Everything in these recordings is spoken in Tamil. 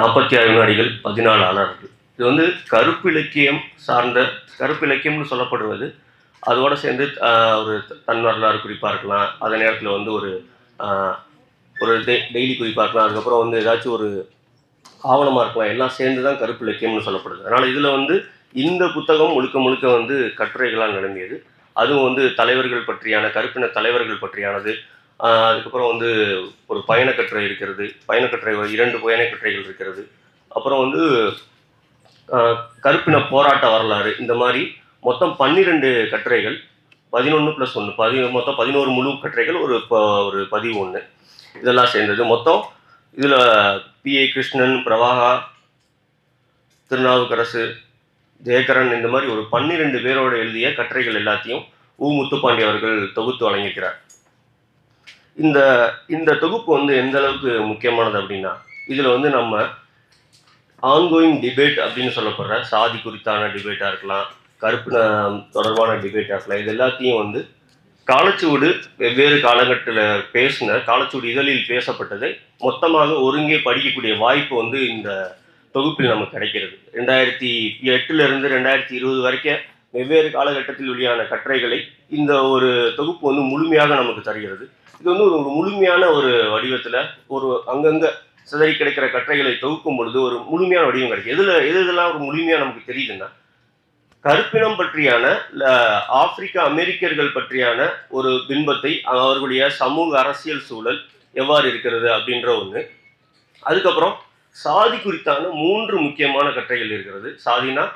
நாற்பத்தி ஆறு வினாடிகள் பதினாலு ஆனார்கள். இது வந்து கருப்பு இலக்கியம் சார்ந்த கருப்பு இலக்கியம்னு சொல்லப்படுவது அதோட சேர்ந்து ஒரு தன் வரலாறு குறிப்பாக இருக்கலாம். அதே நேரத்தில் வந்து ஒரு ஒரு டெ- டெய்லி குறிப்பாக இருக்கலாம். அதுக்கப்புறம் வந்து ஏதாச்சும் ஒரு ஆவணமாக இருக்கலாம். எல்லாம் சேர்ந்து தான் கருப்பு இலக்கியம்னு சொல்லப்படுது. அதனால் இதில் வந்து இந்த புத்தகம் முழுக்க முழுக்க வந்து கட்டுரைகளால் நிரம்பியது. அதுவும் வந்து தலைவர்கள் பற்றியான கருப்பின தலைவர்கள் பற்றியானது. அதுக்கப்புறம் வந்து ஒரு பயணக்கட்டுரை இருக்கிறது. பயணக்கட்டுரை இரண்டு பயணக்கட்டுரைகள் இருக்கிறது. அப்புறம் வந்து கருப்பின போராட்ட வரலாறு. இந்த மாதிரி மொத்தம் பன்னிரெண்டு கட்டுரைகள். பதினொன்று ப்ளஸ் ஒன்று பதி மொத்தம் பதினோரு முழு கட்டுரைகள் ஒரு ப- ஒரு பதிவு ஒன்று இதெல்லாம் சேர்ந்தது. மொத்தம் இதில் பிஏ கிருஷ்ணன் பிரவாகா திருநாவுக்கரசு ஜெயகரன் இந்த மாதிரி ஒரு பன்னிரெண்டு பேரோடு எழுதிய கட்டுரைகள் எல்லாத்தையும் உ. முத்துப்பாண்டி அவர்கள் தொகுத்து வழங்கியிருக்கிறார். இந்த இந்த தொகுப்பு வந்து எந்த அளவுக்கு முக்கியமானது அப்படின்னா இதில் வந்து நம்ம ஆன்கோயிங் டிபேட் அப்படின்னு சொல்லப்படுற சாதி குறித்தான டிபேட்டாக இருக்கலாம் கருப்பு தொடர்பான டிபேட்டாக இருக்கலாம் இது எல்லாத்தையும் வந்து காலச்சுவடு வெவ்வேறு காலகட்டத்தில் பேசின காலச்சுவடு இதழில் பேசப்பட்டதை மொத்தமாக ஒருங்கே படிக்கக்கூடிய வாய்ப்பு வந்து இந்த தொகுப்பில் நமக்கு கிடைக்கிறது. ரெண்டாயிரத்தி எட்டுலேருந்து ரெண்டாயிரத்தி இருபது வரைக்கும் வெவ்வேறு காலகட்டத்தில் வெளியான கட்டுரைகளை இந்த ஒரு தொகுப்பு வந்து முழுமையாக நமக்கு தருகிறது. இது வந்து ஒரு முழுமையான ஒரு வடிவத்தில் ஒரு அங்கங்க சிதறி கிடைக்கிற கட்டுரைகளை தொகுக்கும் பொழுது ஒரு முழுமையான வடிவம் கிடைக்கும். எதுல எது இதெல்லாம் ஒரு முழுமையாக நமக்கு தெரியுதுன்னா கருப்பினம் பற்றியான ஆப்பிரிக்க அமெரிக்கர்கள் பற்றியான ஒரு பின்பத்தை அவர்களுடைய சமூக அரசியல் சூழல் எவ்வாறு இருக்கிறது அப்படின்ற ஒன்று அதுக்கப்புறம் சாதி குறித்தான மூன்று முக்கியமான கற்றைகள் இருக்கிறது. சாதினா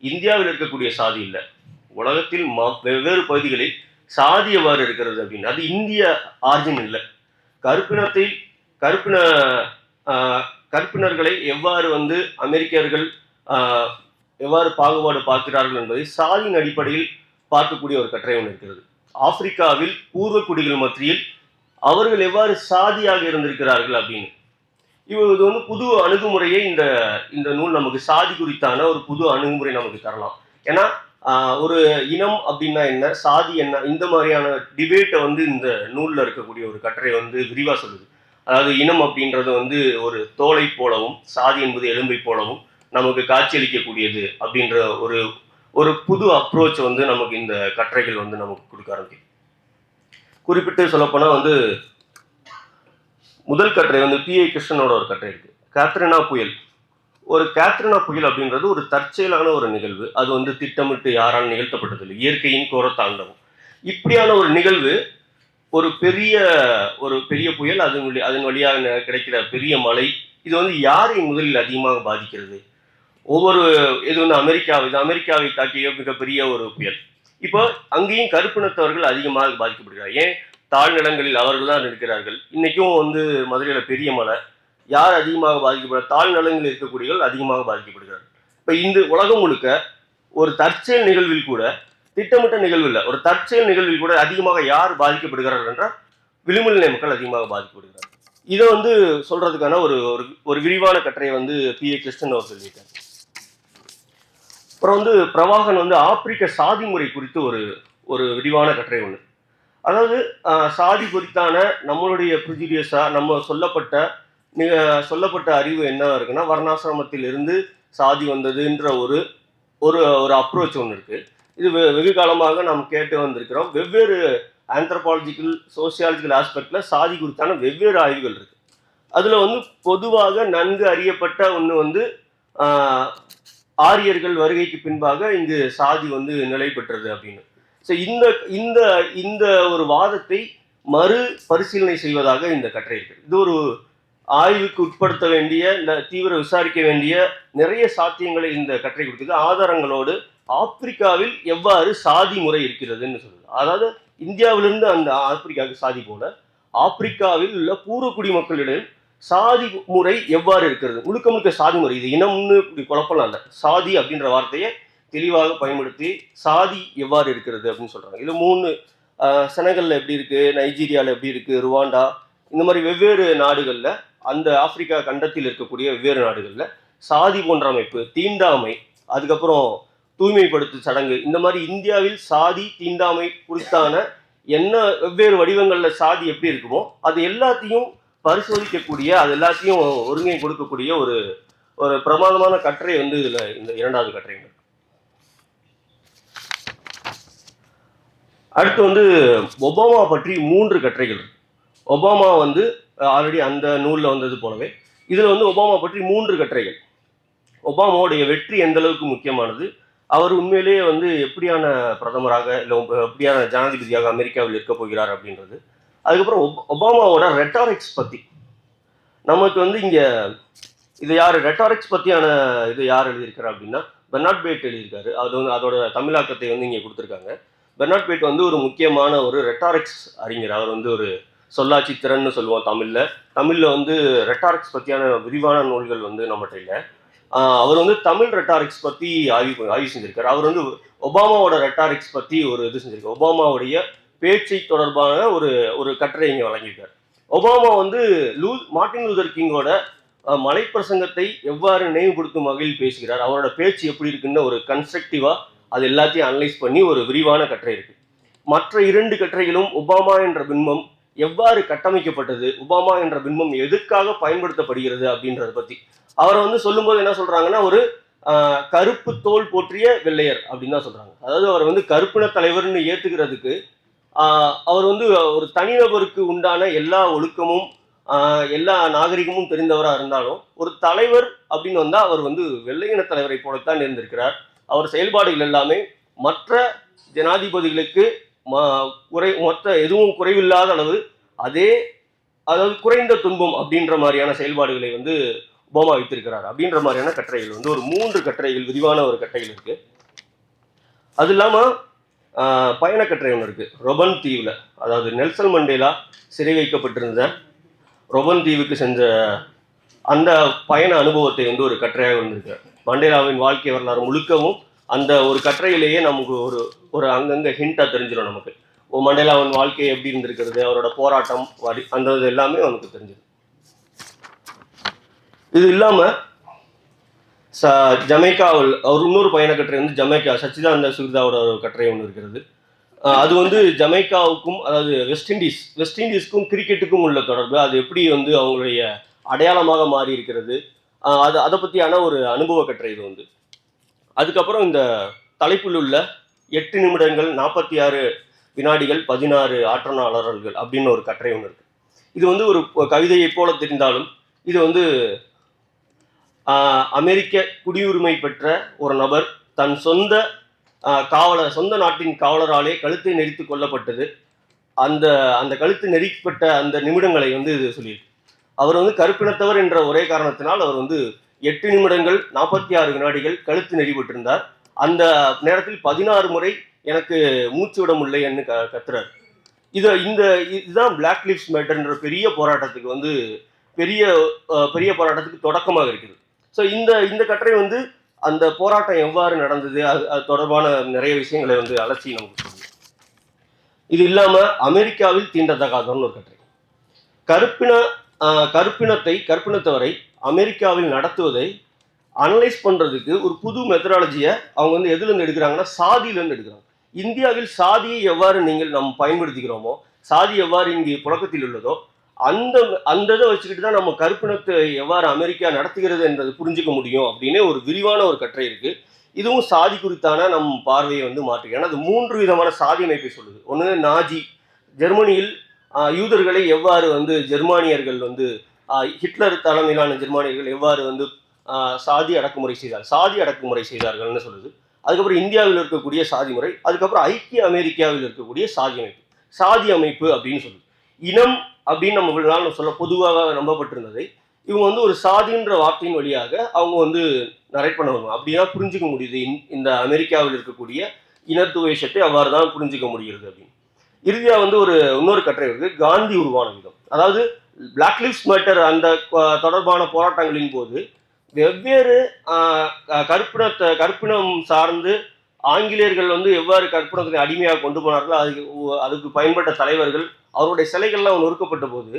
இந்தியாவில் இருக்கக்கூடிய சாதி இல்லை. உலகத்தில் ம- வெவ்வேறு பகுதிகளில் சாதி எவ்வாறு இருக்கிறது அப்படின்னு. அது இந்திய ஆர்ஜின் இல்லை. கருப்பினத்தை கருப்பின கருப்பினர்களை எவ்வாறு வந்து அமெரிக்கர்கள் எவ்வாறு பாகுபாடு பார்க்கிறார்கள் என்பதை சாதியின் அடிப்படையில் பார்க்கக்கூடிய ஒரு கட்டுரை ஒன்று இருக்கிறது. ஆப்பிரிக்காவில் பூர்வ குடிகள் மத்தியில் அவர்கள் எவ்வாறு சாதியாக இருந்திருக்கிறார்கள் அப்படின்னு. இவ- இது வந்து புது அணுகுமுறையை இந்த இந்த நூல் நமக்கு சாதி குறித்தான ஒரு புது அணுகுமுறை நமக்கு தரலாம். ஏன்னா ஒரு இனம் அப்படின்னா என்ன? சாதி என்ன? இந்த மாதிரியான டிபேட்டை வந்து இந்த நூலில் இருக்கக்கூடிய ஒரு கட்டுரை வந்து விரிவாக சொல்லுது. அதாவது இனம் அப்படின்றது வந்து ஒரு தோலை போலவும் சாதி என்பது எலும்பை போலவும் நமக்கு காட்சியளிக்கக்கூடியது அப்படின்ற ஒரு ஒரு புது அப்ரோச் வந்து நமக்கு இந்த கட்டுரைகள் வந்து நமக்கு கொடுக்க ஆரம்பிக்கும் குறிப்பிட்டு சொல்லப்போனால் வந்து முதல் கட்டுரை வந்து பிஏ கிருஷ்ணனோட ஒரு கட்டுரை இருக்கு. கேத்ரினா புயல் ஒரு கேத்ரினா புயல் அப்படின்றது ஒரு தற்செயலான ஒரு நிகழ்வு. அது வந்து திட்டமிட்டு யாரால் நிகழ்த்தப்பட்டதில்லை. இயற்கையின் கோர தாண்டவம். இப்படியான ஒரு நிகழ்வு ஒரு பெரிய ஒரு பெரிய புயல் அதன் வழி அதன் வழியாக ந- கிடைக்கிற பெரிய மழை இது வந்து யாரை முதலில் அதிகமாக பாதிக்கிறது? ஒவ்வொரு இது வந்து அமெரிக்கா இது அமெரிக்காவை தாக்கிய மிகப்பெரிய ஒரு புயல். இப்போ அங்கேயும் கருப்பினத்தவர்கள் அதிகமாக பாதிக்கப்படுகிறார் ஏன்? தாழ்நிலங்களில் அவர்கள் தான் இருக்கிறார்கள். இன்றைக்கும் வந்து மதுரையில் பெரிய மலை யார் அதிகமாக பாதிக்கப்படுற தாழ்நிலங்களில் இருக்கக்கூடியவர்கள் அதிகமாக பாதிக்கப்படுகிறார்கள். இப்போ இந்த உலகம் முழுக்க ஒரு தற்செயல் நிகழ்வில் கூட திட்டமிட்ட நிகழ்வு இல்லை ஒரு தற்செயல் நிகழ்வில் கூட அதிகமாக யார் பாதிக்கப்படுகிறார்கள் என்றால் விளிம்பு நிலை மக்கள் அதிகமாக பாதிக்கப்படுகிறார் இதை வந்து சொல்றதுக்கான ஒரு ஒரு ஒரு விரிவான கட்டுரையை வந்து பி. ஏ. கிருஷ்ணன் அவர் சொல்லியிருக்காரு. அப்புறம் வந்து பிரவாகன் வந்து ஆப்பிரிக்க சாதி முறை குறித்து ஒரு ஒரு விரிவான கட்டுரை ஒன்று அதாவது சாதி குறித்தான நம்மளுடைய ப்ரிஜிடியஸா நம்ம சொல்லப்பட்ட நிக- சொல்லப்பட்ட அறிவு என்ன இருக்குன்னா வர்ணாசிரமத்திலிருந்து சாதி வந்ததுன்ற ஒரு ஒரு ஒரு அப்ரோச் ஒன்று இருக்கு. இது வெ- வெகு காலமாக நாம் கேட்டு வந்திருக்கிறோம். வெவ்வேறு ஆந்த்ரபாலஜிக்கல் சோசியாலஜிக்கல் ஆஸ்பெக்டில் சாதி குறித்தான வெவ்வேறு ஆய்வுகள் இருக்கு. அதில் வந்து பொதுவாக நன்கு அறியப்பட்ட ஒன்று வந்து ஆரியர்கள் வருகைக்கு பின்பாக இங்கு சாதி வந்து நிலை பெற்றது அப்படின்னு. ஸோ இந்த இந்த இந்த ஒரு வாதத்தை மறு பரிசீலனை செய்வதாக இந்த கட்டுரை இருக்கு. இது ஒரு ஆய்வுக்கு உட்படுத்த வேண்டிய இந்த தீவிர விசாரிக்க வேண்டிய நிறைய சாத்தியங்களை இந்த கட்டுரை கொடுக்குது ஆதாரங்களோடு ஆப்பிரிக்காவில் எவ்வாறு சாதி முறை இருக்கிறதுன்னு சொல்லுது அதாவது இந்தியாவிலிருந்து அந்த ஆப்பிரிக்காவுக்கு சாதி போல ஆப்பிரிக்காவில் உள்ள பூர்வ குடிமக்களிடம் சாதி முறை எவ்வாறு இருக்கிறது? முழுக்க முழுக்க சாதி முறை. இது இனம்னு இப்படி குழப்பலாம் இல்லை. சாதி அப்படின்ற வார்த்தையை தெளிவாக பயன்படுத்தி சாதி எவ்வாறு இருக்கிறது அப்படின்னு சொல்றாங்க. இது மூணு செனகல்ல எப்படி இருக்கு? நைஜீரியாவில் எப்படி இருக்கு? ருவாண்டா? இந்த மாதிரி வெவ்வேறு நாடுகளில் அந்த ஆப்பிரிக்கா கண்டத்தில் இருக்கக்கூடிய வெவ்வேறு நாடுகளில் சாதி போன்ற அமைப்பு தீண்டாமை அதுக்கப்புறம் தூய்மைப்படுத்து சடங்கு இந்த மாதிரி இந்தியாவில் சாதி தீண்டாமை குறித்தான என்ன வெவ்வேறு வடிவங்களில் சாதி எப்படி இருக்குமோ அது எல்லாத்தையும் பரிசோதிக்கக்கூடிய அது எல்லாத்தையும் ஒருங்கை கொடுக்கக்கூடிய ஒரு ஒரு பிரமாதமான கட்டுரை வந்து இதில் இந்த இரண்டாவது கட்டுரை. அடுத்து வந்து ஒபாமா பற்றி மூன்று கட்டுரைகள் ஒபாமா வந்து ஆல்ரெடி அந்த நூலில் வந்தது போலவே. இதில் வந்து ஒபாமா பற்றி மூன்று கட்டுரைகள். ஒபாமாவுடைய வெற்றி எந்த அளவுக்கு முக்கியமானது? அவர் உண்மையிலேயே வந்து எப்படியான பிரதமராக இல்லை எப்படியான ஜனாதிபதியாக அமெரிக்காவில் இருக்க போகிறார் அப்படின்றது. அதுக்கப்புறம் ஒப்- ஒபாமாவோட ரெட்டாரிக்ஸ் பற்றி நமக்கு வந்து இங்கே இது யார்? ரெட்டாரிக்ஸ் பற்றியான இது யார் எழுதியிருக்காரு அப்படின்னா பெர்னாட் பேட் எழுதியிருக்காரு. அது வந்து அதோட தமிழாக்கத்தை வந்து இங்கே கொடுத்துருக்காங்க. பெர்னாட் பேட் வந்து ஒரு முக்கியமான ஒரு ரெட்டாரிக்ஸ் அறிஞர். அவர் வந்து ஒரு சொல்லாட்சி திறன்னு சொல்லுவோம் தமிழில். தமிழில் வந்து ரெட்டாரிக்ஸ் பற்றியான விரிவான நூல்கள் வந்து நம்மகிட்ட இல்லை. அவர் வந்து தமிழ் ரெட்டாரிக்ஸ் பற்றி ஆய்வு ஆய்வு செஞ்சிருக்காரு. அவர் வந்து ஒபாமாவோட ரெட்டாரிக்ஸ் பற்றி ஒரு இது செஞ்சிருக்காரு. ஒபாமாவுடைய பேச்சை தொடர்பான ஒரு ஒரு கட்டுரை இங்கே வழங்கியிருக்கார். ஒபாமா வந்து லூ மார்ட்டின் லூதர் கிங்கோட மலை மலைப்பிரசங்கத்தை எவ்வாறு நினைவுபடுத்தும் வகையில் பேசுகிறார்? அவரோட பேச்சு எப்படி இருக்குன்னு ஒரு கன்ஸ்ட்ரக்டிவாக அது எல்லாத்தையும் அனலைஸ் பண்ணி ஒரு விரிவான கட்டுரை இருக்கு. மற்ற இரண்டு கட்டுரைகளும் ஒபாமா என்ற பின்பம் எவ்வாறு கட்டமைக்கப்பட்டது ஒபாமா என்ற பின்பம் எதுக்காக பயன்படுத்தப்படுகிறது அப்படின்றத பற்றி அவரை வந்து சொல்லும்போது என்ன சொல்றாங்கன்னா ஒரு கருப்பு தோல் போற்றிய வெள்ளையர் அப்படின்னு தான் சொல்றாங்க. அதாவது அவர் வந்து கருப்பின தலைவர்னு ஏத்துக்கிறதுக்கு அவர் வந்து ஒரு தனிநபருக்கு உண்டான எல்லா ஒழுக்கமும் எல்லா நாகரிகமும் தெரிந்தவராக இருந்தாலும் ஒரு தலைவர் அப்படின்னு வந்தால் அவர் வந்து வெள்ளையின தலைவரை போலத்தான் இருந்திருக்கிறார். அவர் செயல்பாடுகள் எல்லாமே மற்ற ஜனாதிபதிகளுக்கு குறை மொத்த எதுவும் குறைவில்லாத அளவு அதே அதாவது குறைந்த துன்பம் அப்படின்ற மாதிரியான செயல்பாடுகளை வந்து ஒபாமா வைத்திருக்கிறார் அப்படின்ற மாதிரியான கட்டுரைகள் வந்து ஒரு மூன்று கட்டுரைகள் விரிவான ஒரு கட்டுரைகள் இருக்கு. அது இல்லாம பயண கட்டுரை ஒன்று இருக்கு. ரொபன் தீவுல அதாவது நெல்சன் மண்டேலா சிறை வைக்கப்பட்டிருந்த ரொபன் தீவுக்கு சென்ற அந்த பயண அனுபவத்தை வந்து ஒரு கட்டுரையாக வந்திருக்கு மண்டேலாவின் வாழ்க்கை வரலாறு முழுக்கவும் அந்த ஒரு கட்டுரையிலேயே நமக்கு ஒரு ஒரு அங்கங்க ஹிண்டா தெரிஞ்சிடும் நமக்கு. ஓ மண்டேலாவின் வாழ்க்கை எப்படி இருந்திருக்கிறது அவரோட போராட்டம் வரி அந்த இது எல்லாமே அவனுக்கு தெரிஞ்சிடும் இது இல்லாம ச ஜமைக்காவில் அவர் இன்னொரு பயண கட்டுரை வந்து ஜமைக்கா சச்சிதானந்த சுகிதாவோட ஒரு கட்டுரை ஒன்று இருக்கிறது. அது வந்து ஜமைக்காவுக்கும் அதாவது வெஸ்ட் இண்டீஸ் வெஸ்ட் இண்டீஸ்க்கும் கிரிக்கெட்டுக்கும் உள்ள தொடர்பு. அது எப்படி வந்து அவங்களுடைய அடையாளமாக மாறி இருக்கிறது அது அதை பற்றியான ஒரு அனுபவ கட்டுரை இது வந்து. அதுக்கப்புறம் இந்த தலைப்பில் உள்ள எட்டு நிமிடங்கள் நாற்பத்தி ஆறு வினாடிகள் பதினாறு ஆற்றனாளர்கள் அப்படின்னு ஒரு கட்டுரை ஒன்று இருக்குது இது வந்து ஒரு கவிதையைப் போல தெரிந்தாலும் இது வந்து அமெரிக்க குடியுரிமை பெற்ற ஒரு நபர் தன் சொந்த காவலர் சொந்த நாட்டின் காவலராலே கழுத்தை நெரித்து கொல்லப்பட்டது. அந்த அந்த கழுத்து நெரிக்கப்பட்ட அந்த நிமிடங்களை வந்து இது சொல்லியிருக்கு. அவர் வந்து கருப்பினத்தவர் என்ற ஒரே காரணத்தினால் அவர் வந்து எட்டு நிமிடங்கள் நாற்பத்தி ஆறு வினாடிகள் கழுத்து நெறிவிட்டிருந்தார் அந்த நேரத்தில் பதினாறு முறை எனக்கு மூச்சு விட முடியலைன்னு க கத்துறாரு. இது இந்த இதுதான் பிளாக் லிப்ஸ் மேட்டர்ன்ற பெரிய போராட்டத்துக்கு வந்து பெரிய பெரிய போராட்டத்துக்கு தொடக்கமாக இருக்குது. ஸோ இந்த இந்த கட்டுரை வந்து அந்த போராட்டம் எவ்வாறு நடந்தது அது அது தொடர்பான நிறைய விஷயங்களை வந்து அலட்சி நமக்கு இது இல்லாமல் அமெரிக்காவில் தீண்டத்தகாதவன்னு ஒரு கட்டுரை. கருப்பின ஆஹ், கருப்பினத்தை கருப்பினத்தவரை அமெரிக்காவில் நடத்துவதை அனலைஸ் பண்ணுறதுக்கு ஒரு புது மெத்தடாலஜியை அவங்க வந்து எதுலேருந்து எடுக்கிறாங்கன்னா சாதியிலேருந்து எடுக்கிறாங்க. இந்தியாவில் சாதியை எவ்வாறு நீங்கள் நாம் பயன்படுத்திக்கிறோமோ சாதி எவ்வாறு இங்கு புழக்கத்தில் உள்ளதோ அந்த அந்த இதை வச்சுக்கிட்டு தான் நம்ம கருப்பினத்தை எவ்வாறு அமெரிக்கா நடத்துகிறது என்பதை புரிஞ்சுக்க முடியும் அப்படின்னு ஒரு விரிவான ஒரு கட்டுரை இருக்குது இதுவும் சாதி குறித்தான நம் பார்வையை வந்து மாற்றுகிறது ஏன்னா அது மூன்று விதமான சாதி அமைப்பை சொல்லுது. ஒன்று நாஜி. ஜெர்மனியில் யூதர்களை எவ்வாறு வந்து ஜெர்மானியர்கள் வந்து ஹிட்லர் தலைமையிலான ஜெர்மானியர்கள் எவ்வாறு வந்து சாதி அடக்குமுறை செய்தார் சாதி அடக்குமுறை செய்தார்கள்னு சொல்லுது. அதுக்கப்புறம் இந்தியாவில் இருக்கக்கூடிய சாதி முறை அதுக்கப்புறம் ஐக்கிய அமெரிக்காவில் இருக்கக்கூடிய சாதி அமைப்பு சாதி அமைப்பு அப்படின்னு சொல்லுது. இனம் அப்படின்னு நம்ம நாள் சொல்ல பொதுவாக நம்பப்பட்டிருந்ததை இவங்க வந்து ஒரு சாதின்ற வார்த்தையின் வழியாக அவங்க வந்து நரேட் பண்ண வருவாங்க அப்படின்னா புரிஞ்சுக்க முடியுது இந்த- இந்த அமெரிக்காவில் இருக்கக்கூடிய இனத்துவேஷத்தை அவ்வாறு தான் புரிஞ்சுக்க முடிகிறது அப்படின்னு. இறுதியாக வந்து ஒரு இன்னொரு கட்டுரை இருக்கு காந்தி உருவான விதம் அதாவது பிளாக் லிவ்ஸ் மேட்டர் அந்த தொடர்பான போராட்டங்களின் போது வெவ்வேறு ஆஹ், க- சார்ந்து ஆங்கிலேயர்கள் வந்து எவ்வாறு கற்பனத்தை அடிமையாக கொண்டு போனார்களோ அதுக்கு அதுக்கு பயன்பட்ட தலைவர்கள் அவருடைய சிலைகள்லாம் நொறுக்கப்பட்ட போது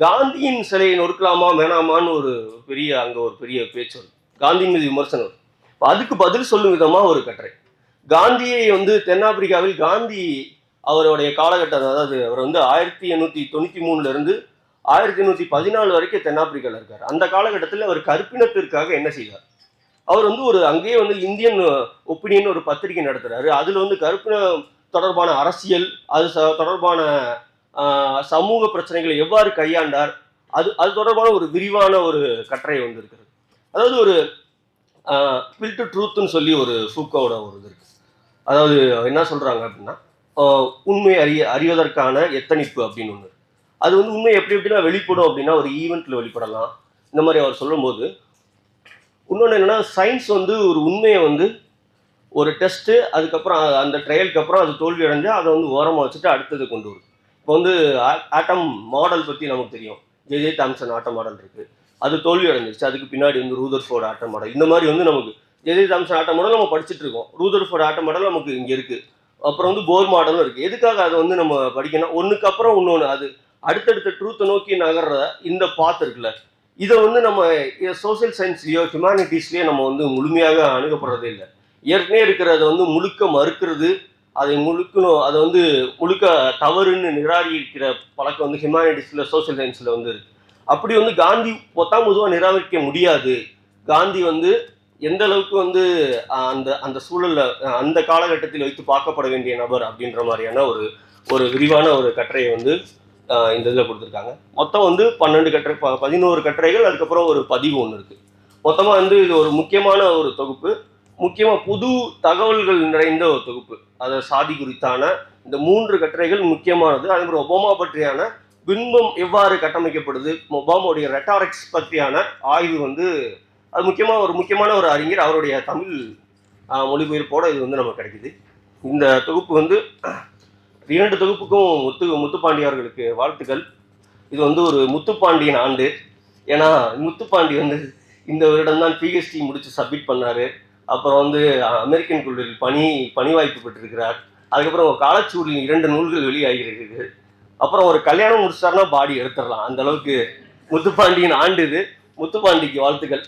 காந்தியின் சிலையை நொறுக்கலாமா வேணாமான்னு ஒரு பெரிய அங்கே ஒரு பெரிய பேச்சு வரும். காந்தியின் மீது விமர்சனம் அதுக்கு பதில் சொல்லும் விதமாக ஒரு கட்டுரை. காந்தியை வந்து தென்னாப்பிரிக்காவில் காந்தி அவருடைய காலகட்டம் அதாவது அவர் வந்து ஆயிரத்தி எண்ணூற்றி தொண்ணூற்றி மூணுலேருந்து ஆயிரத்தி எண்ணூற்றி பதினாலு வரைக்கும் தென்னாப்பிரிக்காவில் இருக்கார். அந்த காலகட்டத்தில் அவர் கருப்பினத்திற்காக என்ன செய்தார்? அவர் வந்து ஒரு அங்கேயே வந்து இந்தியன் ஒப்பீனியன் ஒரு பத்திரிகை நடத்துகிறாரு அதில் வந்து கருப்பின தொடர்பான அரசியல் அது ச- தொடர்பான சமூக பிரச்சனைகளை எவ்வாறு கையாண்டார்? அது அது தொடர்பான ஒரு விரிவான ஒரு கட்டுரை வந்து இருக்கிறது. அதாவது ஒரு பில்ட் ட்ரூத்துன்னு சொல்லி ஒரு ஃபூக்கோட ஒரு இது இருக்கு. அதாவது என்ன சொல்கிறாங்க அப்படின்னா உண்மையை உண்மை அறிய அறிவதற்கான எத்தனிப்பு அப்படின்னு ஒன்று அது வந்து உண்மை எப்படி எப்படின்னா வெளிப்படும் அப்படின்னா ஒரு ஈவெண்ட்டில் வெளிப்படலாம். இந்த மாதிரி அவர் சொல்லும்போது இன்னொன்று என்னன்னா சயின்ஸ் வந்து ஒரு உண்மையை வந்து ஒரு டெஸ்ட்டு அதுக்கப்புறம் அந்த ட்ரையலுக்கு அப்புறம் அது தோல்வி அடைஞ்சு அதை வந்து ஓரமாக வச்சுட்டு அடுத்தது கொண்டு வரும். இப்போ வந்து ஆட்டம் மாடல் பற்றி நமக்கு தெரியும். J J Thomson atom model இருக்குது அது தோல்வி அடைஞ்சிருச்சு. அதுக்கு பின்னாடி வந்து ரூதர்ஃபோர்ட் ஆட்டம் மாடல் இந்த மாதிரி வந்து நமக்கு J J Thomson atom model நம்ம படிச்சுட்டு இருக்கோம். ரூதர்ஃபோர்ட் ஆட்டம் மாடல் நமக்கு இங்கே இருக்குது அப்புறம் வந்து போர் மாடலும் இருக்கு. எதுக்காக அதை வந்து நம்ம படிக்கணும்? ஒன்றுக்கு அப்புறம் இன்னொன்று அது அடுத்தடுத்த ட்ரூத்தை நோக்கி நகர்ற இந்த பாத் இருக்குல்ல. இதை வந்து நம்ம சோஷியல் சயின்ஸ்லயோ ஹியூமானிட்டிஸ்லயோ நம்ம வந்து முழுமையாக அணுகப்படுறதே இல்லை. ஏற்கனவே இருக்கிறத வந்து முழுக்க மறுக்கிறது அதை முழுக்கணும் அதை வந்து முழுக்க தவறுன்னு நிராகரிக்கிற பழக்கம் வந்து ஹியூமானிட்டிஸ்ல சோஷியல் சயின்ஸ்ல வந்து இருக்கு. அப்படி வந்து காந்தி பொத்தாம் பொதுவாக நிராகரிக்க முடியாது. காந்தி வந்து எந்த அளவுக்கு வந்து அந்த அந்த சூழல்ல அந்த காலகட்டத்தில் வைத்து பார்க்கப்பட வேண்டிய நபர் அப்படின்ற மாதிரியான ஒரு ஒரு விரிவான ஒரு கட்டுரையை வந்து இந்த இதில் கொடுத்துருக்காங்க. மொத்தம் வந்து பன்னெண்டு கட்டுரை ப- பதினோரு கட்டுரைகள் அதுக்கப்புறம் ஒரு பதிவு ஒன்று இருக்கு. மொத்தமாக வந்து இது ஒரு முக்கியமான ஒரு தொகுப்பு. முக்கியமாக புது தகவல்கள் நிறைந்த ஒரு தொகுப்பு. அதை சாதி குறித்தான இந்த மூன்று கட்டுரைகள் முக்கியமானது. அதே மாதிரி ஒபாமா பற்றியான பின்பம் எவ்வாறு கட்டமைக்கப்படுது ஒபாமாவுடைய ரெட்டாரிக்ஸ் பற்றியான ஆய்வு வந்து அது முக்கியமாக ஒரு முக்கியமான ஒரு அறிஞர். அவருடைய தமிழ் மொழிபெயர்ப்போடு மொழிபெயர்ப்போட இது வந்து நமக்கு கிடைக்குது. இந்த தொகுப்பு வந்து இரண்டு தொகுப்புக்கும் முத்து முத்துப்பாண்டி அவர்களுக்கு வாழ்த்துக்கள். இது வந்து ஒரு முத்துப்பாண்டியின் ஆண்டு. ஏன்னா முத்துப்பாண்டி வந்து இந்த வருடம் தான் பிஹெச்டி முடித்து சப்மிட் பண்ணார். அப்புறம் வந்து அமெரிக்கன் கல்லூரியில் பணி பணி வாய்ப்பு பெற்றிருக்கிறார். அதுக்கப்புறம் காலச்சூரில் இரண்டு நூல்கள் வெளியாகிருக்கு அப்புறம் ஒரு கல்யாணம் முடிச்சிட்டாருன்னா பாடி எடுத்துடலாம். அந்த அளவுக்கு முத்துப்பாண்டியின் ஆண்டு இது. முத்துப்பாண்டிக்கு வாழ்த்துக்கள்.